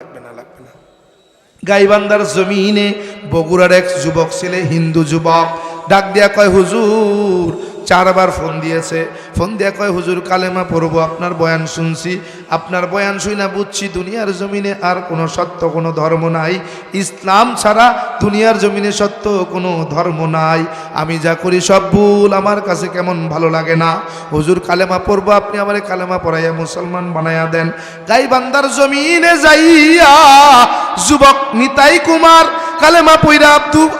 লাগবে না লাগবে না গাইবান্দার জমিনে বগুড়ার এক যুবক ছেলে, হিন্দু যুবক, ডাক দিয়া কয়, হুজুর চারবার ফোন দিয়েছে। ফোন দিয়া কয়, হুজুর, কালেমা পড়ব, আপনার বয়ান শুনছি। আপনার বয়ান শুই না বুঝছি, দুনিয়ার জমিনে আর কোনো সত্য, কোনো ধর্ম নাই। ইসলাম ছাড়া দুনিয়ার জমিনে সত্য, কোনো ধর্ম নাই। আমি যা করি সব ভুল, আমার কাছে কেমন ভালো লাগে না। হুজুর, কালেমা পড়ব, আপনি আমার কালেমা পড়াইয়া মুসলমান বানাইয়া দেন। গাই বান্দার জমিনে যাইয়া যুবক নিতাই কুমার, কালেমা পইরা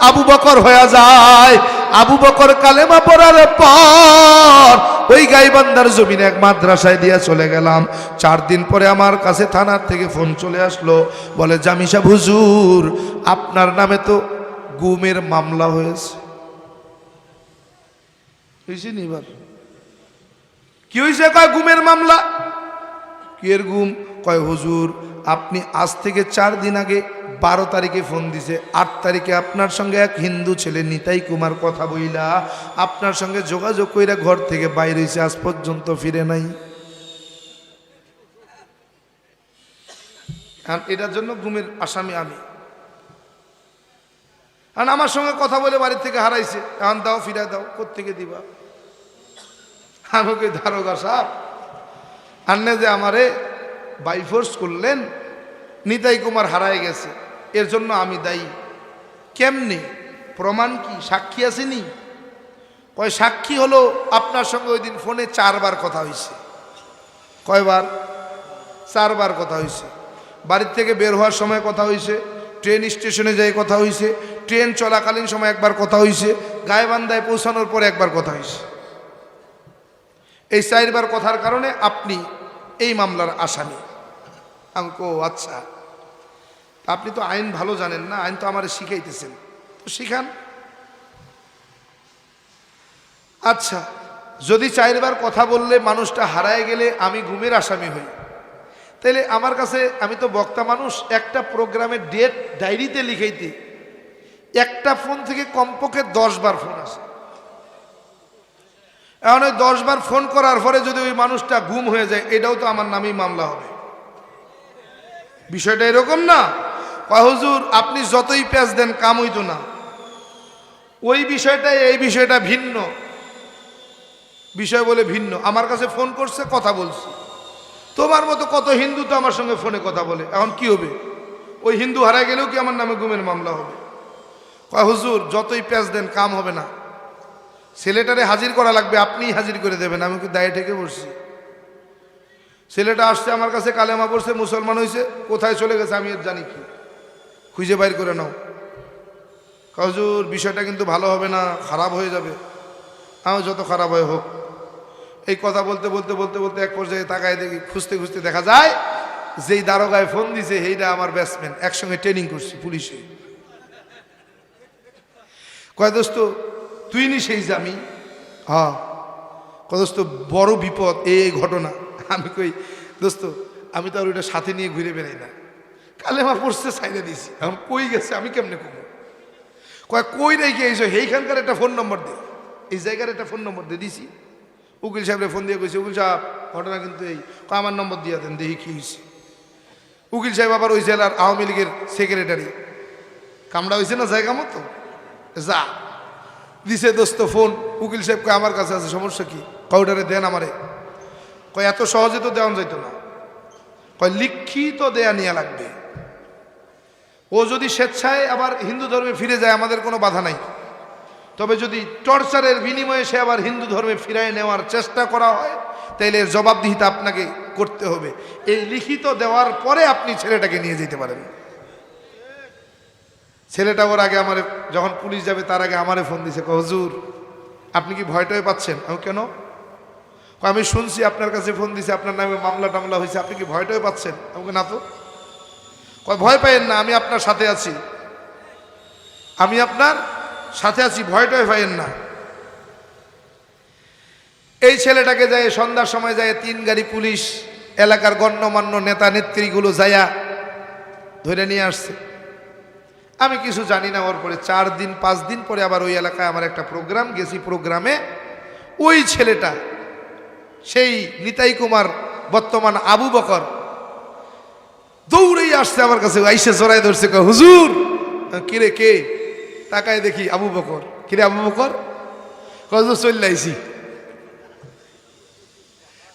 আবু বকর হয়ে যায়। আবু বকর কালেমা পড়ার পর ওই গাইবান্দার জমিনে এক মাদ্রাসায় দিয়ে চলে গেলাম। চার দিন পরে আমার কাছে থানার থেকে ফোন চলে আসলো। বলে জামিসা হুজুর, আপনার নামে তো গুমের মামলা হয়েছে। এবার? কি হয়েছে কয়, গুমের মামলা? কি এর গুম? কয়, হুজুর, আপনি আজ থেকে চার দিন আগে বারো তারিখে ফোন দিছে, আট তারিখে আপনার সঙ্গে এক হিন্দু ছেলে নিতাই কুমার কথা বইলা আপনার সঙ্গে যোগাযোগ কইরা ঘর থেকে বাইরে হয়েছে আজ পর্যন্ত ফিরে নাই। এটার জন্য ঘুমের আসামি আমি। আর আমার সঙ্গে কথা বলে বাড়ির থেকে হারাইছে এখন দাও ফিরা দাও কোথেকে দিবা? আমাকে ধারোগা সাপ আন্নে যে আমারে বাইফোর্স করলেন, নিতাই কুমার হারায় গেছে। এর জন্য আমি দায়ী। কেমনে? প্রমাণ কি? সাক্ষী আসেনি? কয়, সাক্ষী হলো আপনার সঙ্গে ওই দিন ফোনে চারবার কথা হয়েছে। কয়বার? চারবার কথা হয়েছে। বাড়ির থেকে বের হওয়ার সময় কথা হয়েছে, ট্রেন স্টেশনে যাই কথা হয়েছে, ট্রেন চলাকালীন সময় একবার কথা হয়েছে, গায়েবান্ধায় পৌঁছানোর পর একবার কথা হয়েছে। এই চারবার কথার কারণে আপনি এই মামলার আসামি। আমি আচ্ছা। আপনি তো আইন ভালো জানেন না, আইন তো আমার শিখাইতেছেন। তো শিখান। আচ্ছা যদি চারবার কথা বললে মানুষটা হারায় গেলে আমি ঘুমের আসামি হই। তাহলে আমার কাছে, আমি তো বক্তা মানুষ, একটা প্রোগ্রামের ডেট ডায়েরিতে লিখাইতে, একটা ফোন থেকে কমপক্ষে দশ বার ফোন আসে। এখন ওই দশ বার ফোন করার পরে যদি ওই মানুষটা গুম হয়ে যায়, এটাও তো আমার নামেই মামলা হবে। বিষয়টা এরকম না। কয়, হুজুর, আপনি যতই প্যাঁচ দেন কাম হইতো না। ওই বিষয়টা এই বিষয়টা ভিন্ন। বিষয় বলে ভিন্ন। আমার কাছে ফোন করছে, কথা বলছি। তোমার মতো কত হিন্দু তো আমার সঙ্গে ফোনে কথা বলে। এখন কি হবে? ওই হিন্দু হারায় গেলেও কি আমার নামে গুমের মামলা হবে? কয়, হুজুর, যতই প্যাঁচ দেন, কাম হবে না। ছেলেটারে হাজির করা লাগবে, আপনিই হাজির করে দেবেন। আমি কি দায়ে ঠেকে বসছি? ছেলেটা আসছে, আমার কাছে কালেমা পড়ছে, মুসলমান হয়েছে কোথায় চলে গেছে আমি জানি কি। খুঁজে বাইর করে নাও। কাজুর বিষয়টা কিন্তু ভালো হবে না, খারাপ হয়ে যাবে। আমার যত খারাপ হয় হোক। এই কথা বলতে বলতে বলতে বলতে এক পর্যায়ে তাকায় দেখি, খুঁজতে খুঁজতে দেখা যায়, যেই দারোগায় ফোন দিছে, সেইটা আমার ব্যাটসম্যান, একসঙ্গে ট্রেনিং করছি পুলিশে। কয় দোস্ত, তুই নি সেই জামি হ্যাঁ। কয় দোস্ত, বড় বিপদ এই ঘটনা। আমি কই, দোস্ত, আমি তো আর ওইটা সাথে নিয়ে ঘুরে বেড়াই না। কালেমা পড়ছে সাইডে দিছি এখন কই গেছে, আমি কেমনে কমো? কয়, কই রেখে এসো? এইখানকার একটা ফোন নম্বর দে। এই জায়গার একটা ফোন নম্বর দিয়ে দিছি। উকিল সাহেবের ফোন দিয়ে কইছে, উকিল সাহেব, ঘটনা কিন্তু এই। আমার নম্বর দিয়ে দেন, দেখি কী হয়েছে উকিল সাহেব আবার ওই জেলার আওয়ামী লীগের সেক্রেটারি কামড়া হয়েছে না জায়গা মতো? যা। দিছে দোস্ত ফোন। উকিল সাহেব কয়, আমার কাছে আছে, সমস্যা কি? কয়টারে দেন আমারে। কয়, এত সহজে তো দেওয়া যাইতো না। কয়, লিখিত দেয়া নিয়ে লাগবে। ও যদি স্বেচ্ছায় আবার হিন্দু ধর্মে ফিরে যায়, আমাদের কোনো বাধা নাই। তবে যদি টর্চারের বিনিময়ে সে আবার হিন্দু ধর্মে ফিরায় নেওয়ার চেষ্টা করা হয়, তাইলে জবাবদিহিতা আপনাকে করতে হবে। এই লিখিত দেওয়ার পরে আপনি ছেলেটাকে নিয়ে যেতে পারেন। ছেলেটা ওর আগে আমার, যখন পুলিশ যাবে, তার আগে আমারে ফোন দিছে হুজুর, আপনি কি ভয়টাই পাচ্ছেন? আমি কেন? আমি শুনছি আপনার কাছে ফোন দিছে, আপনার নামে মামলা টামলা হয়েছে, আপনি কি ভয়টাই পাচ্ছেন? আমাকে না তো। ভয় পাইয়েন না, আমি আপনার সাথে আছি। আমি আপনার সাথে আছি ভয়টয় পাইয়েন না। এই ছেলেটাকে যায়, সন্ধ্যার সময় যায়, তিন গাড়ি পুলিশ, এলাকার গণ্যমান্য নেতা নেত্রীগুলো যায়া ধরে নিয়ে আসছে। আমি কিছু জানি না, ওর পরে চার দিন, পাঁচ দিন পরে আবার ওই এলাকায় আমার একটা প্রোগ্রাম, গেছি প্রোগ্রামে। ওই ছেলেটা, সেই নিতাই কুমার, বর্তমান আবু বকর দৌড়েই আসছে আমার কাছে, আইসে জড়াই ধরছে হুজুর! কিরে, কে? তাকায় দেখি আবু বকর। কিরে আবু বকর? কত চলে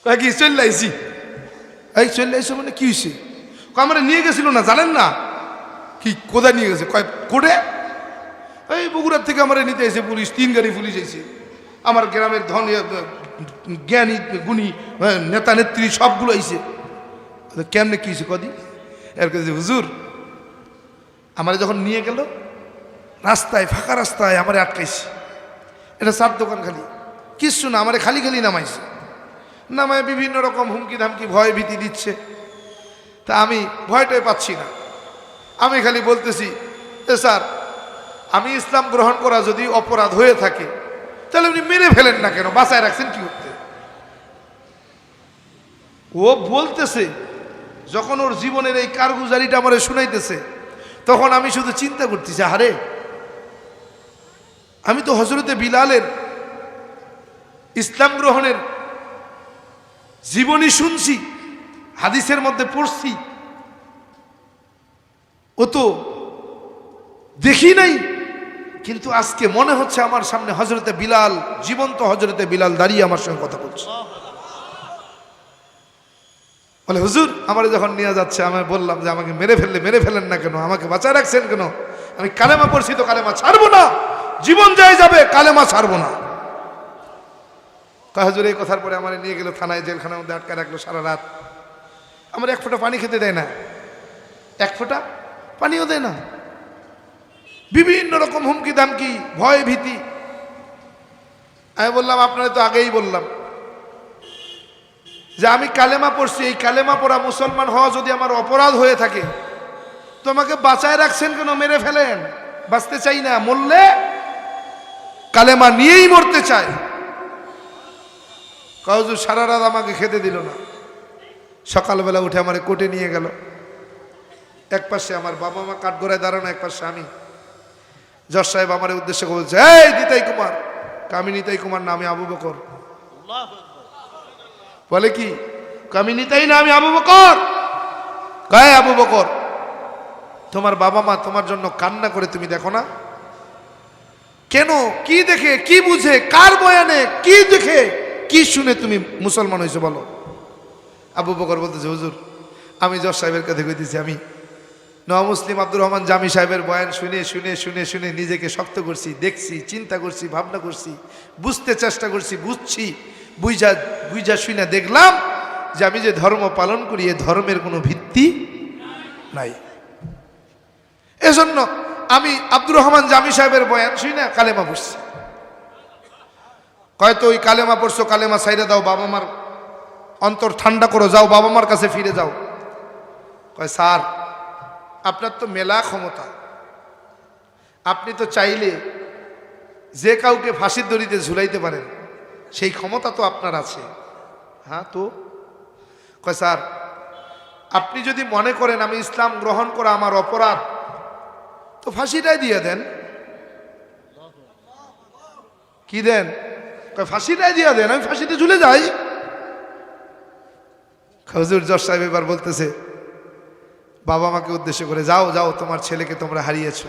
কয়, কি, চলে আইছি? এই, চলে আইসো মানে কি হয়েছে আমরা নিয়ে গেছিল না, জানেন না? কি, কোথায় নিয়ে গেছে? কয় কোটে এই, বগুড়ার থেকে আমার নিতে এসে পুলিশ, তিন গাড়ি পুলিশ এসে আমার গ্রামের ধন জ্ঞানী, গুণী নেতা, নেত্রী সবগুলো আইছে। তো কেমনে কি হয়েছে কদি এর কাছে হুজুর, আমার যখন নিয়ে গেল, রাস্তায়, ফাঁকা রাস্তায় আমারে আটকাইছে। এটা চার দোকান খালি। কিচ্ছু না, আমারে খালি খালি নামাইছে। নামায় বিভিন্ন রকম হুমকি ধামকি, ভয় ভীতি দিচ্ছে। তা আমি ভয়টাই পাচ্ছি না। আমি খালি বলতেছি, এ স্যার, আমি ইসলাম গ্রহণ করা যদি অপরাধ হয়ে থাকে, তাহলে উনি মেরে ফেলেন না কেন? বাঁচায় রাখছেন কি করতে? ও বলতেছে যখন ওর জীবনের এই কারগুজারিটা আমার শুনাইতেছে, তখন আমি শুধু চিন্তা করতেছি হারে আমি তো হজরতে বিলালের ইসলাম গ্রহণের জীবনী শুনছি, হাদিসের মধ্যে পড়ছি। ও তো দেখি নাই, কিন্তু আজকে মনে হচ্ছে আমার সামনে হজরতে বিলাল, জীবন্ত হজরতে বিলাল দাঁড়িয়ে আমার সঙ্গে কথা বলছে। বলে, হুজুর, আমার যখন নিয়ে যাচ্ছে, আমি বললাম যে, আমাকে মেরে ফেললে, মেরে ফেলেন না কেন? আমাকে বাঁচায় রাখছেন কেন? আমি কালেমা পড়ছি তো কালেমা ছাড়বো না। জীবন যায় যাবে, কালেমা ছাড়বো না। তা হুজুর, এই কথার পরে আমার নিয়ে গেল থানায়, জেলখানার মধ্যে আটকা রাখল সারা রাত। আমার এক ফোঁটা পানি খেতে দেয় না। এক ফোঁটা পানিও দেয় না। বিভিন্ন রকম হুমকি দামকি ভয় ভীতি আমি বললাম, আপনারা তো আগেই বললাম যে আমি কালেমা পড়ছি, এই কালেমা পড়া মুসলমান হওয়া যদি আমার অপরাধ হয়ে থাকে, তোমাকে বাঁচায় রাখছেন কেন? মেরে ফেলেন। বাঁচতে চাই না, মরলে কালেমা নিয়েই মরতে চাই কাউজু সারা রাত আমাকে খেতে দিল না। সকালবেলা উঠে আমার কোর্টে নিয়ে গেল। এক পাশে আমার বাবা মা কাঠগড়ায় দাঁড়ানো, এক পাশে আমি। জজ সাহেব আমার উদ্দেশ্যে বলছে, এই নিতাই কুমার। কামি নিতাই কুমার না, আমি আবু বকর। বলে কি? কামি নিতাই না, আমি আবু বকর। গায়ে আবু বকর, তোমার বাবা মা তোমার জন্য কান্না করে তুমি দেখো না? কেন? কি দেখে? কি বুঝে? কার বয়ানে? কি দেখে? কি শুনে তুমি মুসলমান হয়েছো বলো? আবু বকর বলতেছে, হুজুর, আমি জজ সাহেবের কাছে কইতেছি, আমি নওয়া মুসলিম আব্দুর রহমান জামি সাহেবের বয়ান শুনে শুনে শুনে শুনে নিজেকে শক্ত করছি, দেখছি, চিন্তা করছি, ভাবনা করছি, বুঝতে চেষ্টা করছি, বুঝছি বুঝা বুঝা শুনে দেখলাম যে আমি যে ধর্ম পালন করি, এ ধর্মের কোনো ভিত্তি নাই। এজন্য আমি আব্দুর রহমান জামি সাহেবের বয়ান শুই না কালেমা পড়ছি। হয়তো ওই কালেমা পড়ছো, কালেমা সাইরে দাও, বাবা মার অন্তর ঠান্ডা করো, যাও, বাবা মার কাছে ফিরে যাও। কয়, স্যার, আপনার তো মেলা ক্ষমতা। আপনি তো চাইলে যে কাউকে ফাঁসির দড়িতে ঝুলাইতে পারেন। সেই ক্ষমতা তো আপনার আছে। হ্যাঁ তো? কয়, স্যার, আপনি যদি মনে করেন আমি ইসলাম গ্রহণ করা আমার অপরাধ, তো ফাঁসিটাই দিয়ে দেন। কি দেন? ফাঁসিটাই দিয়ে দেন, আমি ফাঁসিতে ঝুলে যাই। হজুর জজ সাহেব এবার বলতেছে, বাবা মাকে উদ্দেশ্য করে, যাও যাও, তোমার ছেলেকে তোমরা হারিয়েছো।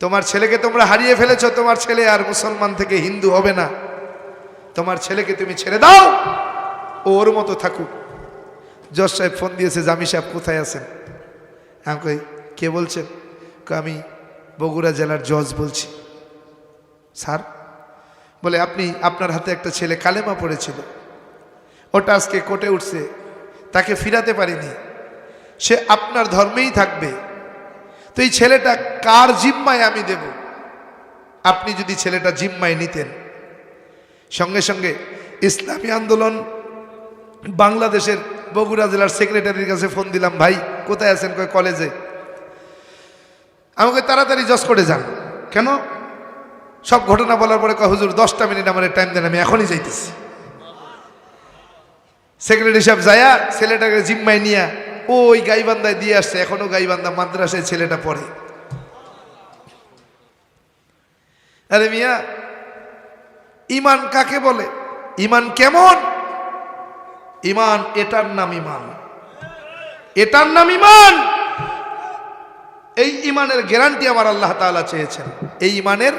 তোমার ছেলেকে তোমরা হারিয়ে ফেলেছো, তোমার ছেলে আর মুসলমান থেকে হিন্দু হবে না। তোমার ছেলেকে তুমি ছেড়ে দাও। ও ওর মতো থাকুক। জজ সাহেব ফোন দিয়েছে, জামি সাহেব কোথায় আছেন? আমি কই, কে বলছেন? আমি বগুড়া জেলার জজ বলছি। স্যার, বলে, আপনি আপনার হাতে একটা ছেলে কালেমা পড়েছিল। ওটা আজকে কোর্টে উঠছে। তাকে ফিরাতে পারিনি। সে আপনার ধর্মেই থাকবে। তো এই ছেলেটা কার জিম্মায় আমি দেব? আপনি যদি ছেলেটা জিম্মায় নিতেন। সঙ্গে সঙ্গে ইসলামী আন্দোলন, বাংলাদেশের বগুড়া জেলার সেক্রেটারির কাছে ফোন দিলাম, ভাই, কোথায় আছেন? কয় কলেজে আমাকে তাড়াতাড়ি জজ করে যান। কেন? সব ঘটনা বলার পরে কয়, হুজুর, দশটা মিনিট আমার টাইম দেন, আমি এখনই যাইতেছি। সেক্রেটারি সাহেব যায়া, ছেলেটাকে জিম্মায় নিয়া ওই গাইবান্ধায় দিয়ে আসছে। এখনও গাইবান্ধা মাদ্রাসায় ছেলেটা পড়ে। আরে মিয়া ইমান কাকে বলে? ইমান কেমন? ইমান এটার নাম ইমান। এটার নাম ইমান। এই ইমানের গ্যারান্টি আমার আল্লাহ তাআলা চেয়েছেন। এই ইমানের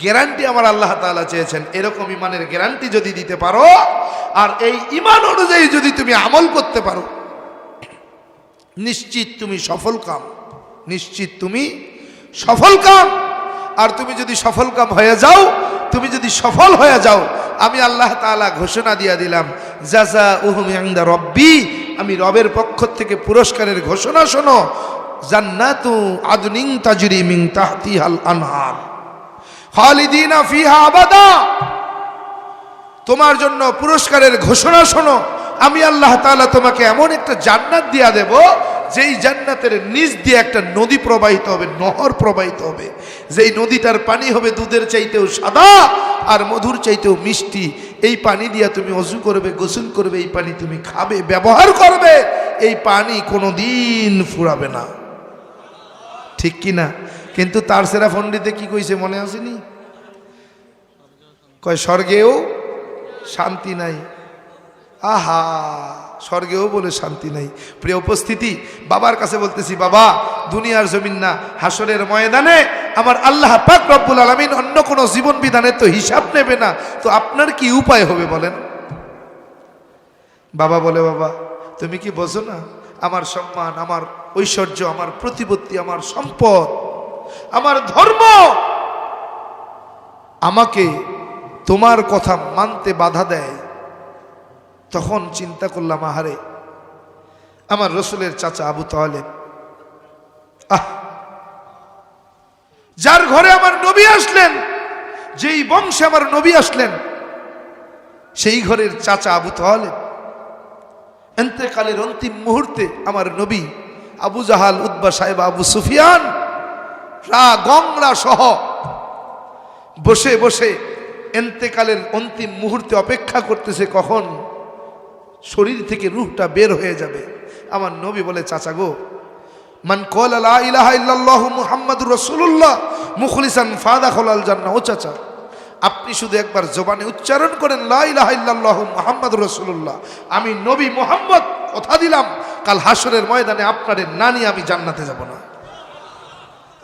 গ্যারান্টি আমার আল্লাহ তাআলা চেয়েছেন। এরকম ইমানের গ্যারান্টি যদি দিতে পারো, আর এই ইমান অনুযায়ী যদি তুমি আমল করতে পারো, নিশ্চিত তুমি সফল কাম। নিশ্চিত তুমি সফল কাম। আর তুমি যদি সফল কাম হয়ে যাও তুমি যদি সফল হয়ে যাও, আমি আল্লাহ তালা ঘোষণা দিয়া দিলাম জাজা উহমিয়াংদা রব্বি আমি রবের পক্ষ থেকে পুরস্কারের ঘোষণা শোনো জান্না জান্নাতু আদনিং তাজুরি মিং তাহতিহাল আনহার খালিদিনা ফিহা আবাদা। তোমার জন্য পুরস্কারের ঘোষণা শোনো আমি আল্লাহ তাআলা তোমাকে এমন একটা জান্নাত দিয়া দেব, যেই জান্নাতের নিচ দিয়ে একটা নদী প্রবাহিত হবে, নহর প্রবাহিত হবে। যেই নদীটার পানি হবে দুধের চাইতেও সাদা আর মধুর চাইতেও মিষ্টি। এই পানি দিয়া তুমি অজু করবে, গোসল করবে, এই পানি তুমি খাবে, ব্যবহার করবে, এই পানি কোনো দিন ফুরাবে না। ঠিক কি না? কিন্তু তার সেরা ফন্ডিতে কি কইছে মনে আসেনি? কয়, স্বর্গেও শান্তি নাই। আহা, স্বর্গেও বলে শান্তি নাই। প্রিয় উপস্থিতি, বাবার কাছে বলতেছি, বাবা, দুনিয়ার জমিন না, হাসরের ময়দানে আমার আল্লাহ পাক রব্বুল আলমিন অন্য কোনো জীবন বিধানের তো হিসাব নেবে না। তো আপনার কি উপায় হবে বলেন? বাবা বলে, বাবা, তুমি কি বোঝো না? আমার সম্মান, আমার ঐশ্বর্য, আমার প্রতিপত্তি, আমার সম্পদ, আমার ধর্ম, আমাকে তোমার কথা মানতে বাধা দেয়। তখন চিন্তা করলাম, আহারে, আমার রসুলের চাচা আবু তালেব। আহ! যার ঘরে আমার নবী আসলেন, যেই বংশে আমার নবী আসলেন, সেই ঘরের চাচা আবু তালেব। এন্তেকালের অন্তিম মুহূর্তে আমার নবী আবু জাহাল উদ্বা সাহেব, আবু সুফিয়ান, রা গংরা সহ বসে বসে এন্তেকালের অন্তিম মুহূর্তে অপেক্ষা করতেছে কখন? শরীর থেকে রুহটা বের হয়ে যাবে। আমার নবী বলে, চাচা গো, মান কল ও চাচা, আপনি শুধু একবার জবানে উচ্চারণ করেন, লা আমি নবী মুহাম্মদ, কথা দিলাম। কাল হাসরের ময়দানে আপনাদের নানি, আমি জান্নাতে যাব না।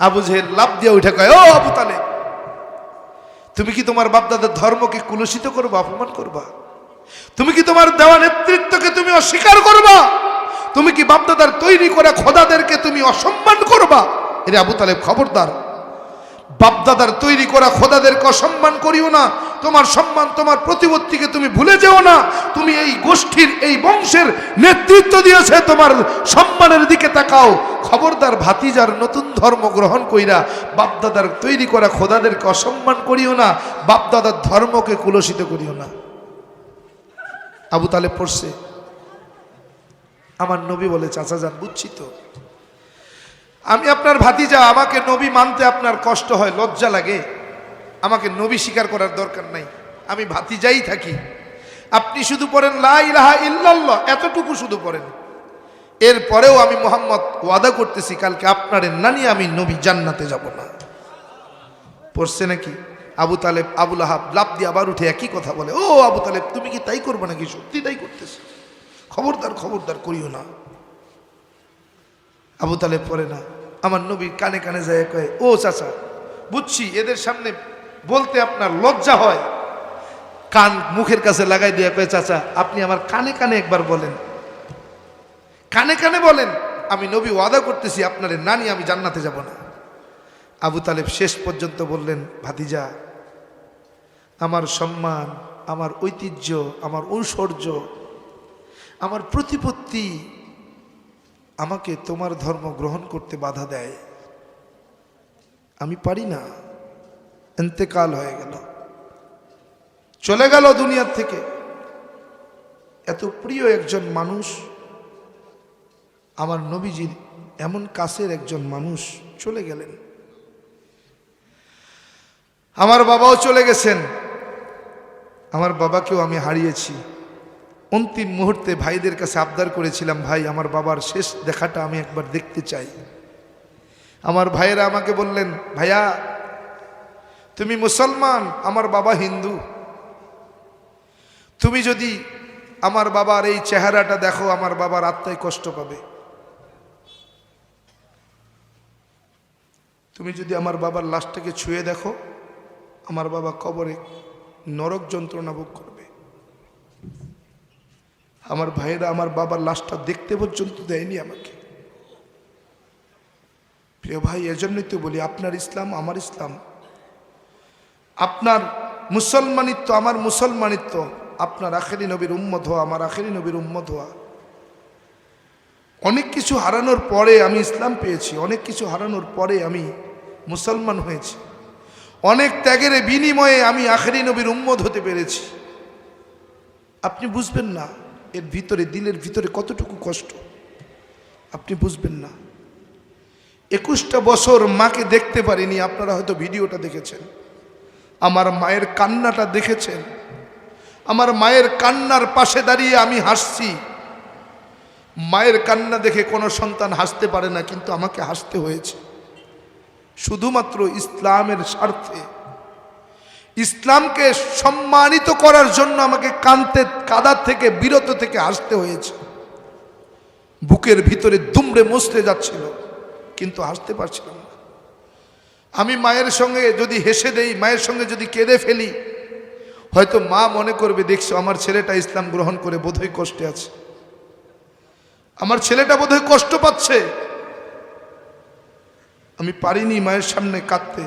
আবু জেহেল লাভ দিয়ে উঠে কয়, ও আবু তালেব, তুমি কি তোমার বাপদাদার ধর্মকে কুলসিত করবা, অপমান করবা? তুমি কি তোমার দেওয়া নেতৃত্বকে তুমি অস্বীকার করবা? তুমি কি বাপদাদার তৈরি করা খোদাদেরকে তুমি অসম্মান করবা? এরে আবু তালেব খবরদার। বাপদাদার তৈরি করা খোদাদেরকে অসম্মান করিও না। তোমার সম্মান, তোমার প্রতিপত্তিকে তুমি ভুলে যেও না। তুমি এই গোষ্ঠীর, এই বংশের নেতৃত্ব দিয়েছে। তোমার সম্মানের দিকে তাকাও। খবরদার ভাতিজার নতুন ধর্ম গ্রহণ কইরা বাপদাদার তৈরি করা খোদাদেরকে অসম্মান করিও না। বাপদাদার ধর্মকে কুলসিত করিও না। আবু তালেব পড়ছে। আমার নবী বলে, চাচা যান, বুঝছি তো। আমি আপনার ভাতিজা, আমাকে নবী মানতে আপনার কষ্ট হয়, লজ্জা লাগে। আমাকে নবী স্বীকার করার দরকার নাই। আমি ভাতিজাই থাকি। আপনি শুধু পড়েন, লা ইলাহা ইল্লাল্লাহ, এতটুকু শুধু পড়েন। এরপরেও আমি মোহাম্মদ ওয়াদা করতেছি, কালকে আপনার নানি আমি নবী জান্নাতে যাব না। পড়ছে নাকি? আবু তালেব আবুল আহাব লাভ দিয়ে আবার উঠে একই কথা বলে, ও আবু তালেব, তুমি কি তাই করবে নাকি? সত্যি তাই করতেছে? খবরদার খবরদার করিও না। আবু তালেব পড়ে না, আমার নবী কানে কানে যায় কয়ে, ও চাচা, বুঝছি এদের সামনে বলতে আপনার লজ্জা হয়। কান মুখের কাছে লাগাই দিয়ে কয়ে, চাচা, আপনি আমার কানে কানে একবার বলেন। কানে কানে বলেন, আমি নবী ওয়াদা করতেছি, আপনার নানি আমি জান্নাতে যাব না। আবু তালেব শেষ পর্যন্ত বললেন, ভাতিজা আমার সম্মান, আমার ঐতিহ্য, আমার ঐশ্বর্য, আমার প্রতিপত্তি আমাকে তোমার ধর্ম গ্রহণ করতে বাধা দেয়। আমি পারি না। এতেকাল হয়ে গেল। চলে গেল দুনিয়ার থেকে। এত প্রিয় একজন মানুষ, আমার নবীজির এমন কাছের একজন মানুষ চলে গেলেন। আমার বাবাও চলে গেছেন। আমার বাবাকেও আমি হারিয়েছি। অন্তিম মুহূর্তে ভাইদের কাছে আবদার করেছিলাম, ভাই, আমার বাবার শেষ দেখাটা আমি একবার দেখতে চাই। আমার ভাইয়েরা আমাকে বললেন, ভাইয়া, তুমি মুসলমান, আমার বাবা হিন্দু। তুমি যদি আমার বাবার এই চেহারাটা দেখো, আমার বাবার আত্মায় কষ্ট পাবে। তুমি যদি আমার বাবার লাশটাকে ছুঁয়ে দেখো, আমার বাবা কবরে নরক যন্ত্রণা ভোগ করবে। আমার ভাইয়েরা, আমার বাবার লাশটা দেখতে পর্যন্ত দেয়নি আমাকে। প্রিয় ভাই, এজন্যই তো বলি, আপনার ইসলাম আমার ইসলাম। আপনার মুসলমানিত্ব আমার মুসলমানিত্ব। আপনার আখেরি নবীর উম্মত হওয়া আমার আখেরি নবীর উম্মত হওয়া। অনেক কিছু হারানোর পরে আমি ইসলাম পেয়েছি, অনেক কিছু হারানোর পরে আমি মুসলমান হয়েছি। অনেক ত্যাগের বিনিময়ে আমি আখেরি নবীর উম্মত হতে পেরেছি। আপনি বুঝবেন না এর ভিতরে, দিলের ভিতরে কতটুকু কষ্ট। আপনি বুঝবেন না। একুশটা বছর মাকে দেখতে পারিনি, আপনারা হয়তো ভিডিওটা দেখেছেন। আমার মায়ের কান্নাটা দেখেছেন। আমার মায়ের কান্নার পাশে দাঁড়িয়ে আমি হাসছি। মায়ের কান্না দেখে কোনো সন্তান হাসতে পারে না, কিন্তু আমাকে হাসতে হয়েছে। শুধুমাত্র ইসলামের স্বার্থে। ইসলামকে সম্মানিত করার জন্য আমাকে কানতে কাদার থেকে, বিরত থেকে হাসতে হয়েছে। বুকের ভিতরে দুমড়ে মুচড়ে যাচ্ছিল, কিন্তু হাসতে পারছিলাম না। আমি মায়ের সঙ্গে যদি হেসে দেই, মায়ের সঙ্গে যদি কেঁদে ফেলি, হয়তো মা মনে করবে, দেখছ আমার ছেলেটা ইসলাম গ্রহণ করে বোধহয় কষ্টে আছে। আমার ছেলেটা বোধহয় কষ্ট পাচ্ছে। আমি পারিনি মায়ের সামনে কাঁদতে।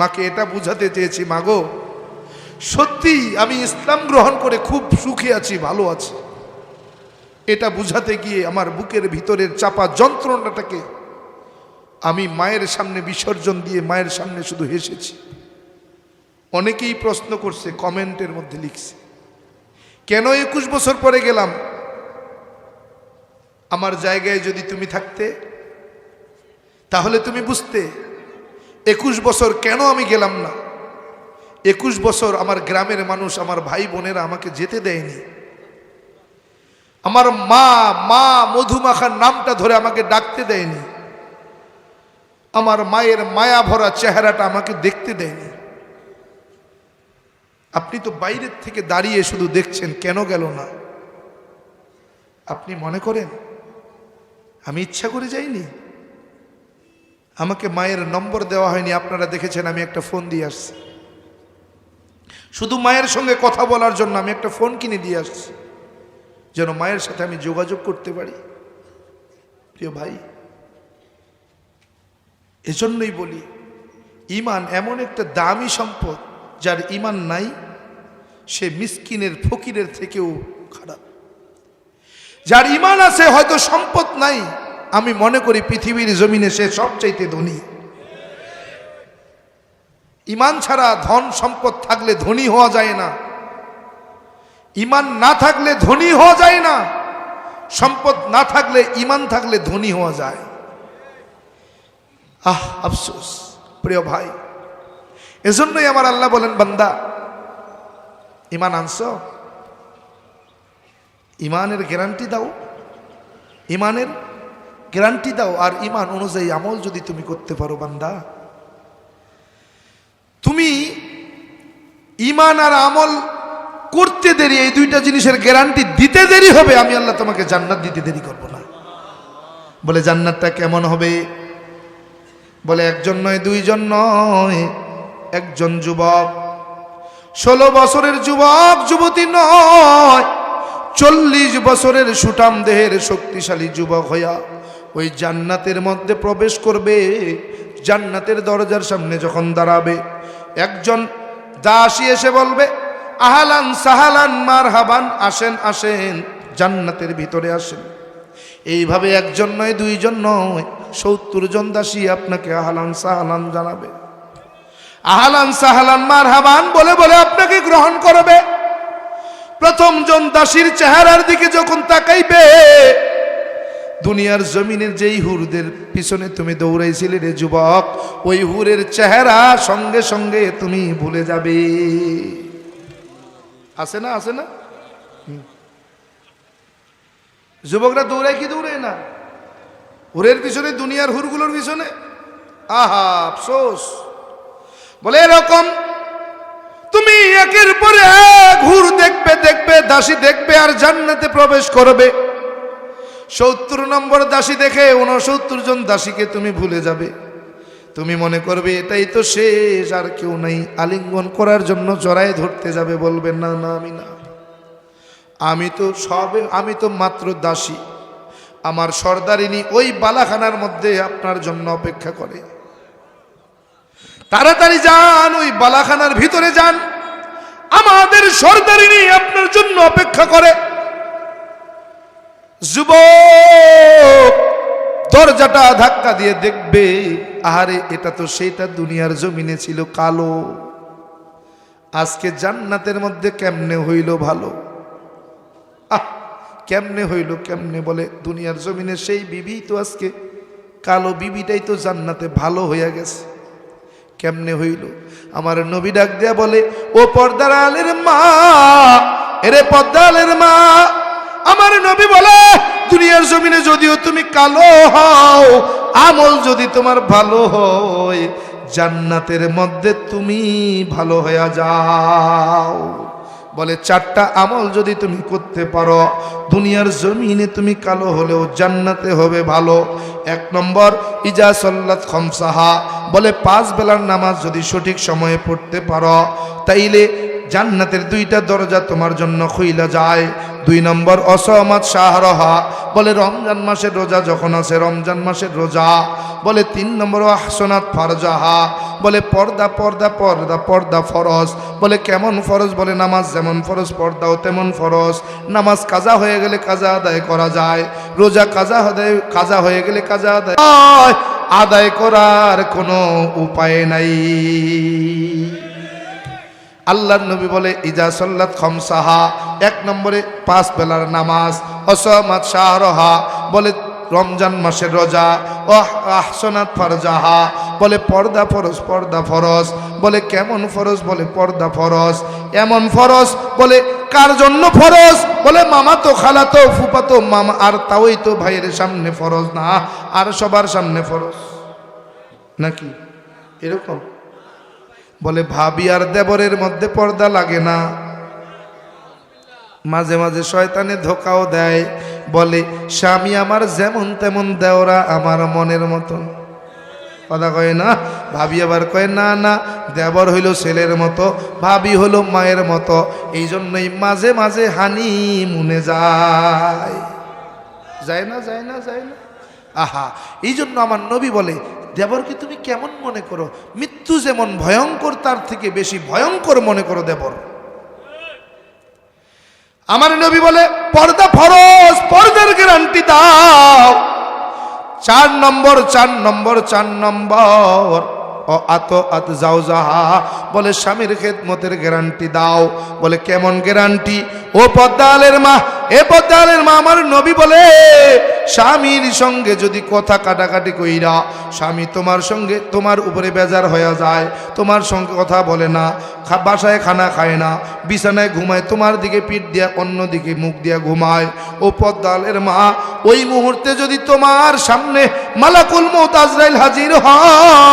মাকে এটা বুঝাতে চেয়েছি মাগো সত্যি আমি ইসলাম গ্রহণ করে খুব সুখে আছি, ভালো আছি। এটা বুঝাতে গিয়ে আমার বুকের ভিতরের চাপা যন্ত্রণাটাকে আমি মায়ের সামনে বিসর্জন দিয়ে মায়ের সামনে শুধু হেসেছি। অনেকেই প্রশ্ন করছে, কমেন্টের মধ্যে লিখছে, কেন একুশ বছর পরে গেলাম? আমার জায়গায় যদি তুমি থাকতে তাহলে তুমি বুঝতে, একুশ বছর কেন আমি গেলাম না? একুশ বছর আমার গ্রামের মানুষ, আমার ভাই বোনেরা আমাকে যেতে দেয়নি। আমার মা মা মধুমাখার নামটা ধরে আমাকে ডাকতে দেয়নি। আমার মায়ের মায়া ভরা চেহারাটা আমাকে দেখতে দেয়নি। আপনি তো বাইরের থেকে দাঁড়িয়ে শুধু দেখছেন, কেন গেল না? আপনি মনে করেন, আমি ইচ্ছা করে যাইনি? আমাকে মায়ের নম্বর দেওয়া হয়নি, আপনারা দেখেছেন আমি একটা ফোন দিয়ে আসছি। শুধু মায়ের সঙ্গে কথা বলার জন্য আমি একটা ফোন কিনে দিয়ে আসছি, যেন মায়ের সাথে আমি যোগাযোগ করতে পারি। প্রিয় ভাই, এজন্যই বলি ইমান এমন একটা দামি সম্পদ যার ইমান নাই, সে মিসকিনের ফকিরের থেকেও খারাপ। যার ইমান আছে, হয়তো সম্পদ নাই আমি মনে করি পৃথিবীর জমিনে সে সবচাইতে ধনী। ইমান ছাড়া ধন সম্পদ থাকলে ধনী হওয়া যায় না। ইমান না থাকলে ধনী হওয়া যায় না। সম্পদ না থাকলে ইমান থাকলে ধনী হওয়া যায়। আহ, আফসোস, প্রিয় ভাই। এজন্যই আমার আল্লাহ বলেন, বান্দা, ইমান আনছ? ইমানের গ্যারান্টি দাও। ইমানের গ্যারান্টি দাও আর ইমান অনুযায়ী আমল যদি তুমি করতে পারো, বান্দা। তুমি ইমান আর আমল করতে দেরি, এই দুইটা জিনিসের গ্যারান্টি দিতে দেরি হবে, আমি আল্লাহ তোমাকে জান্নাত দিতে দেরি করব না। বলে, জান্নাতটা কেমন হবে? বলে, একজন নয়, দুইজন নয়, একজন যুবক। ষোলো বছরের যুবক, যুবতী নয়, চল্লিশ বছরের সুটাম দেহের শক্তিশালী যুবক হইয়া ওই জান্নাতের মধ্যে প্রবেশ করবে, জান্নাতের দরজার সামনে যখন দাঁড়াবে, একজন দাসী এসে বলবে, আহালান সাহালান মার হাবান আসেন আসেন, জান্নাতের ভিতরে আসেন। এইভাবে একজন নয়, দুইজন নয়, সত্তর জন দাসী আপনাকে আহালান সাহালান জানাবে। আহালান সাহালান মার হাবান বলে বলে আপনাকে গ্রহণ করবে। প্রথম জন দাসীর চেহারার দিকে যখন তাকাইবে দুনিয়ার জমিনের যেই হুরদের পিছনে তুমি দৌড়াইছিলে রে যুবক, ওই হুরের চেহারা সঙ্গে সঙ্গে তুমি ভুলে যাবে। আছে না আছে না। যুবকরা দৌড়ায় কি দৌড়ায় না? হুরের পিছনে, দুনিয়ার হুরগুলোর পিছনে? আহা, আফসোস। বলে, এরকম তুমি একের পরে এক হুর দেখবে দেখবে, দাসী দেখবে আর জান্নাতে প্রবেশ করবে। সত্তর নম্বর দাসী দেখে উনসত্তর জন দাসীকে তুমি ভুলে যাবে। তুমি মনে করবে, এটাই তো শেষ, আর কেউ নেই। আলিঙ্গন করার জন্য জড়ায় ধরতে যাবে বলবেন না না, আমি না। আমি তো সবে, আমি তো মাত্র দাসী। আমার সর্দারিনী ওই বালাখানার মধ্যে আপনার জন্য অপেক্ষা করে। তাড়াতাড়ি যান, ওই বালাখানার ভিতরে যান। আমাদের সর্দারিনী আপনার জন্য অপেক্ষা করে। যুবক, দরজাটা ধাক্কা দিয়ে দেখবে, আহারে, এটা তো সেইটা দুনিয়ার জমিনে ছিল কালো। আজকে জান্নাতের মধ্যে কেমনে হইল ভালো? আহ, কেমনে হইল, কেমনে বলে? দুনিয়ার জমিনে সেই বিবি তো আজকে কালো বিবিটাই তো জান্নাতে ভালো হইয়া গেছে। কেমনে হইল? আমার নবী ডাক দেয়া বলে, ও পর্দার আলের মা, এরে পর্দালের মা আমার নবী বলে, দুনিয়ার জমিনে যদিও তুমি কালো হও, আমল যদি তোমার ভালো হয়, জান্নাতের মধ্যে তুমি ভালো হয়ে যাও। বলে, চারটা আমল যদি তুমি করতে পারো, দুনিয়ার জমিনে তুমি কালো হলেও জান্নাতে হবে ভালো। এক নম্বর, ইজা সল্লাত খমসাহা। বলে, পাঁচ বেলার নামাজ যদি সঠিক সময়ে পড়তে পারো, তাইলে জান্নাতের দুইটা দরজা তোমার জন্য খুইলা যায়। দুই নম্বর, অসহমত শাহরহা বলে, রমজান মাসের রোজা যখন আছে, রমজান মাসের রোজা। বলে, তিন নম্বর, আহসনাত ফারজাহা। বলে, পর্দা পর্দা পর্দা পর্দা ফরজ। বলে, কেমন ফরজ? বলে, নামাজ যেমন ফরজ, পর্দাও তেমন ফরজ। নামাজ কাজা হয়ে গেলে কাজা আদায় করা যায়। রোজা কাজা আদায় কাজা হয়ে গেলে কাজা আদায় আদায় করার কোনো উপায় নাই। আল্লাহর নবী বলে, ইজা সল্লাত খমসাহা। এক নম্বরে, পাঁচ বেলার নামাজ। অসমাত শাহরহা। বলে, রমজান মাসের রোজা। ও আহসনাত ফরজাহা। বলে, পর্দা ফরজ পর্দা ফরজ। বলে, কেমন ফরজ? বলে, পর্দা ফরজ। এমন ফরজ? বলে, কার জন্য ফরজ? বলে, মামা তো খালা তো, ফুপা তো, মামা, আর তাওই তো ভাইয়ের সামনে ফরজ না, আর সবার সামনে ফরজ। নাকি? এরকম? বলে, ভাবি আর দেবরের মধ্যে পর্দা লাগে না। মাঝে মাঝে শয়তানে ধোকাও দেয়, বলে, স্বামী আমার যেমন তেমন দেওরা আমার মনের মতন। কথা কয় না, ভাবি আবার কয়, না না, দেবর হইল ছেলের মতো, ভাবি হলো মায়ের মতো। এই জন্যই মাঝে মাঝে হানি মনে যায়। যায় না যায় না যায় না। আহা এই জন্য আমার নবী বলে দেবরকে তুমি কেমন মনে করো? মৃত্যু যেমন ভয়ঙ্কর, তার থেকে বেশি ভয়ঙ্কর মনে করো দেবর। আমার নবী বলে, পর্দা ফরজ, পর্দার গ্যারান্টি দাও। চার নম্বর চার নম্বর চার নম্বর। আত আত যাও যাহা বলে, স্বামীর খেদমতের গ্যারান্টি দাও। বলে, কেমন গ্যারান্টি? ও পদ্মালের মা, এ পদ্মালের মা আমার নবী বলে, স্বামীর সঙ্গে যদি কথা কাটাকাটি কইরা, স্বামী তোমার সঙ্গে, তোমার উপরে বেজার হয়ে যায়, তোমার সঙ্গে কথা বলে না বাসায় খানা খায় না, বিছানায় ঘুমায়, তোমার দিকে পিঠ দিয়া, অন্য দিকে মুখ দিয়া ঘুমায়। ও পদ্মালের মা, ওই মুহূর্তে যদি তোমার সামনে মালাকুল মৌত আজরাইল হাজির হয়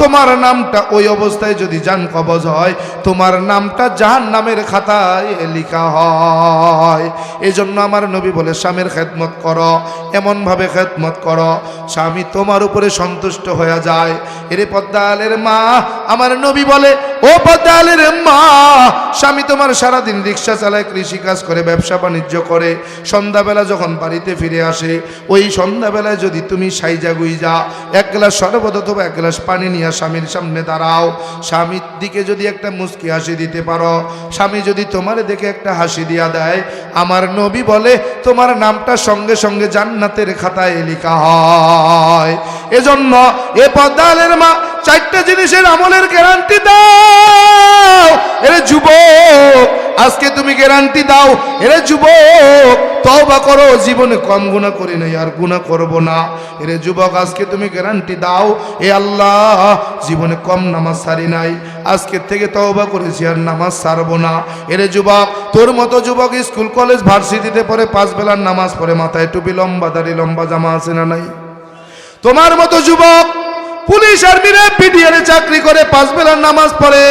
তোমার নামটা ওই অবস্থায় যদি জান কবজ হয়, তোমার নামটা জাহান নামের খাতায় লেখা হয়। এজন্য আমার নবী বলে, স্বামীর খেদমত করো, এমনভাবে খেদমত করো, স্বামী তোমার উপরে সন্তুষ্ট হয়ে যায়। এরে পদ্মালের মা আমার নবী বলে, ও পদ্মালের মা, স্বামী তোমার সারাদিন রিক্সা চালায় কৃষিকাজ করে, ব্যবসা বাণিজ্য করে, সন্ধ্যাবেলা যখন বাড়িতে ফিরে আসে, ওই সন্ধ্যাবেলায় যদি তুমি সাইজা গুইজা, এক গ্লাস শরবত অথবা এক গ্লাস পানি নিয়ে স্বামীর সামনে দাঁড়াও। স্বামীর দিকে যদি একটা মুস্কি হাসি দিতে পারো, স্বামী যদি তোমার দেখে একটা হাসি দিয়া দেয়, আমার নবী বলে তোমার নামটা সঙ্গে সঙ্গে জান্নাতের খাতায় লেখা হয়। এজন্য এ পদ্মালের মা চারটা জিনিসের আমলের গ্যারান্টি দাও। এরে যুবক আজকে তুমি গ্যারান্টি দাও। এরে যুবক, তওবা করো, জীবনে কম গুণা করি নাই, আর গুণা করব না। এরে যুবক, আজকে তুমি গ্যারান্টি দাও, এ আল্লাহ, জীবনে কম নামাজ সারি নাই। আজকে থেকে তওবা করেছি, আর নামাজ সারবো না। এরে যুবক, তোর মতো যুবক স্কুল, কলেজ, ভার্সিটিতে পড়ে পাঁচ বেলার নামাজ পড়ে, মাথায় টুপি, লম্বা দাড়ি, লম্বা জামা আছে না নাই? তোমার মতো যুবক পুলিশ আর্মিরা পিডিআর চাকরি করে পাঁচ বেলার নামাজ পড়ে।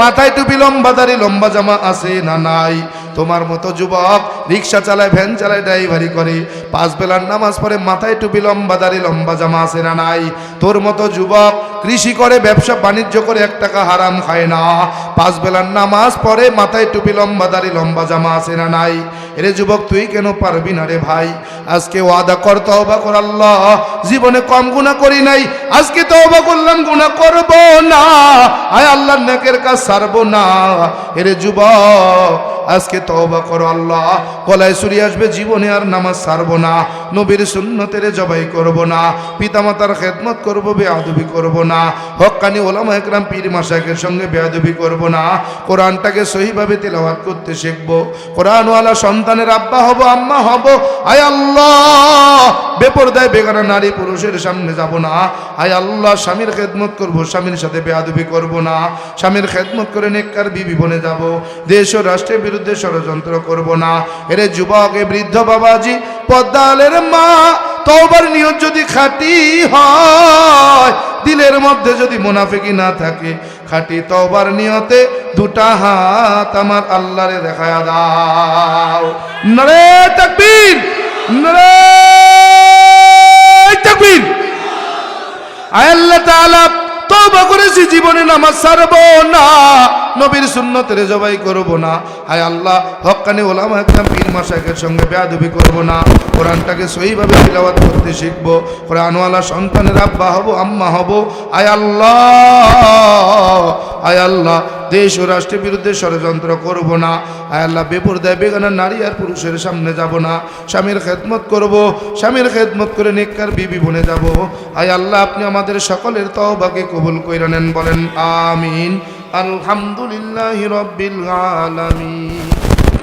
মাথায় টুপি, লম্বা দাড়ি, লম্বা জামা আছে না নাই? তোমার মতো যুবক রিক্সা চালায়, ভ্যান চালায়, ড্রাইভারি করে। পাঁচ বেলার নামাজ পড়ে মাথায় টুপি, লম্বা দাড়ি, লম্বা জামা আছে না নাই? তোর মতো যুবক কৃষি করে, ব্যবসা বাণিজ্য করে এক টাকা হারাম খায় না। পাঁচ বেলার নামাজ পড়ে, মাথায় টুপি, লম্বা দাড়ি, লম্বা জামা আছে না নাই? এরে যুবক, তুই কেন পারবি না রে ভাই? আজকে ওয়াদা কর, তওবা কর আল্লাহ। জীবনে কম গুনাহ করি নাই, আজকে তওবা করলাম, গুনাহ করব না। আয় আল্লাহর নেকের কাজ ছাড়বো না। এরে যুবক, আজকে তওবা করো আল্লাহ। গলায় সুরি আসবে, জীবনে আর নামাজ ছাড়বো না। নবীর সুন্নতের জবাই করব না, পিতামাতার খেদমত করব, বেয়াদবি করব না হক্কানি ওলামা একরাম পীর মাসাকের সঙ্গে বেয়াদবি করব না, কোরআনটাকে সহিভাবে তেলাওয়াত করতে শিখব, কোরআনওয়ালা সন্তানের আব্বা হব, আম্মা হব আয় আল্লাহ, বেপরদায় বেগানা নারী পুরুষের সামনে যাব না আয় আল্লাহ, স্বামীর খেদমত করব, স্বামীর সাথে বেয়াদবি করব না, স্বামীর খেদমত করে নেককার বিবি বনে যাব, দেশ ও রাষ্ট্রের বিরুদ্ধে ষড়যন্ত্র করব না, এরে যুবক, এ বৃদ্ধ বাবাজি, পদ্মালের মা তওবার নিয়ত যদি হয়, দিলের মধ্যে যদি মুনাফিকি না থাকে নিয়তে দুটা হাত আমার আল্লাহরে দাও। নরে তাকবীর নরে তাকবীর। আল্লাহ তাআলা, তওবা করেছি, জীবনে নামাজ ছাড়ব না। নবীর সুন্নতের জবাই করব না। হায় আল্লাহ হক্কানি ওলামা একদম পীর মাসাকের সঙ্গে বেয়াদবি করব না। কোরআনটাকে সহিভাবে তিলাওয়াত করতে শিখব। কোরআনওয়ালা সন্তানের আব্বা হব, আম্মা হব। আয় আল্লাহ আয় আল্লাহ, দেশ ও রাষ্ট্রের বিরুদ্ধে ষড়যন্ত্র করব না। আয় আল্লাহ, বেপরদায় বেগানা নারী আর পুরুষের সামনে যাব না। স্বামীর খেদমত করব, স্বামীর খেদমত করে নেককার বিবি বনে যাব। আয় আল্লাহ, আপনি আমাদের সকলের তওবাকে কবুল কইরা নেন, বলেন, আমিন। আলহামদুলিল্লাহি রব্বিল আলামিন।